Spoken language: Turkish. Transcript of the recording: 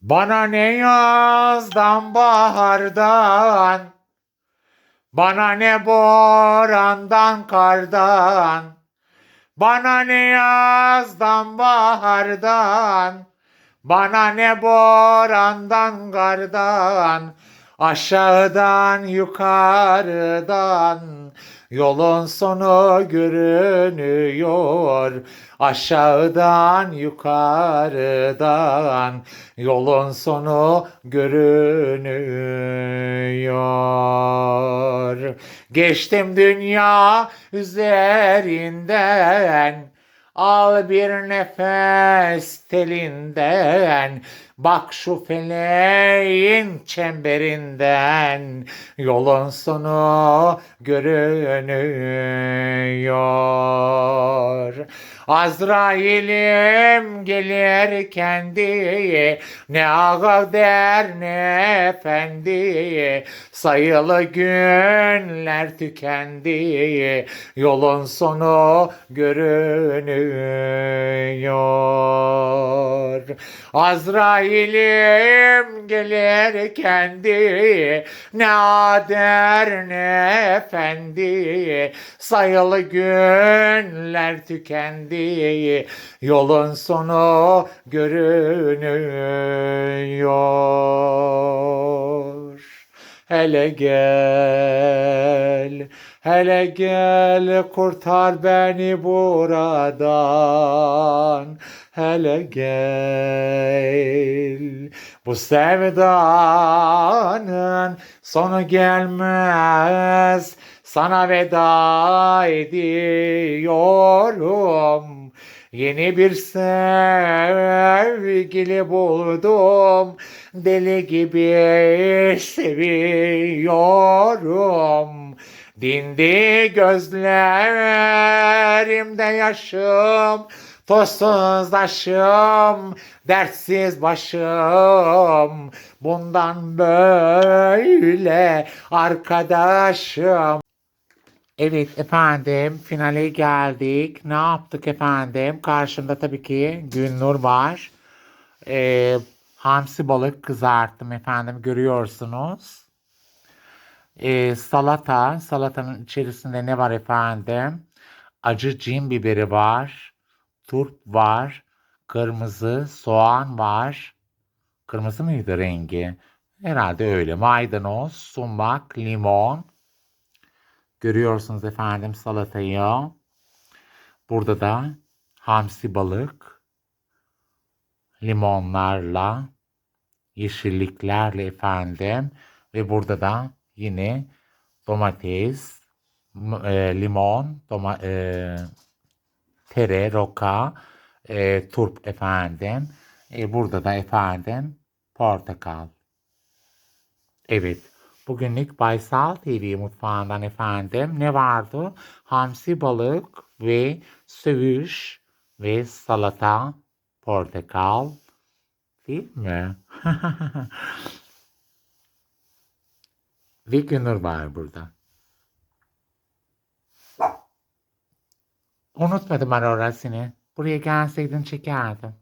Bana ne yazdan bahardan Bana ne borandan kardan Bana ne yazdan bahardan Bana ne borandan kardan Aşağıdan yukarıdan Yolun sonu görünüyor. Aşağıdan yukarıdan Yolun sonu görünüyor. Geçtim dünya üzerinden Al bir nefes telinden Bak şu feleğin çemberinden. Yolun sonu görünüyor Azrail'im gelir kendi Ne ağa der ne efendi Sayılı günler tükendi Yolun sonu görünüyor. Azrail'im gelir kendi Ne ader ne efendi Sayılı günler tükendi Yolun sonu görünüyor Hele gel, hele gel kurtar beni buradan. Hele gel, bu sevdanın sonu gelmez. Sana veda ediyorum. Yeni bir sevgili buldum. Deli gibi seviyorum. Dindi gözlerimde yaşım. Tozsuz taşım, dertsiz başım. Bundan böyle arkadaşım. Evet efendim finale geldik. Ne yaptık efendim? Karşımda tabii ki Günnur var. Ee, hamsi balık kızarttım efendim görüyorsunuz. Ee, salata. Salatanın içerisinde ne var efendim? Acı cin biberi var. Turp var. Kırmızı soğan var. Kırmızı mıydı rengi? Herhalde öyle. Maydanoz, sumak, limon. Görüyorsunuz efendim salatayı. Burada da hamsi balık. Limonlarla, yeşilliklerle efendim. Ve burada da yine domates, e, limon, doma, e, tere, roka, e, turp efendim. E, burada da efendim portakal. Evet. Bugünlük Baysal TV mutfağından efendim ne vardı? Hamsi balık ve söğüş ve salata, portakal. Değil mi? ve Günür var burada. Unutmadım ben orasını. Buraya gelseydin çekerdim.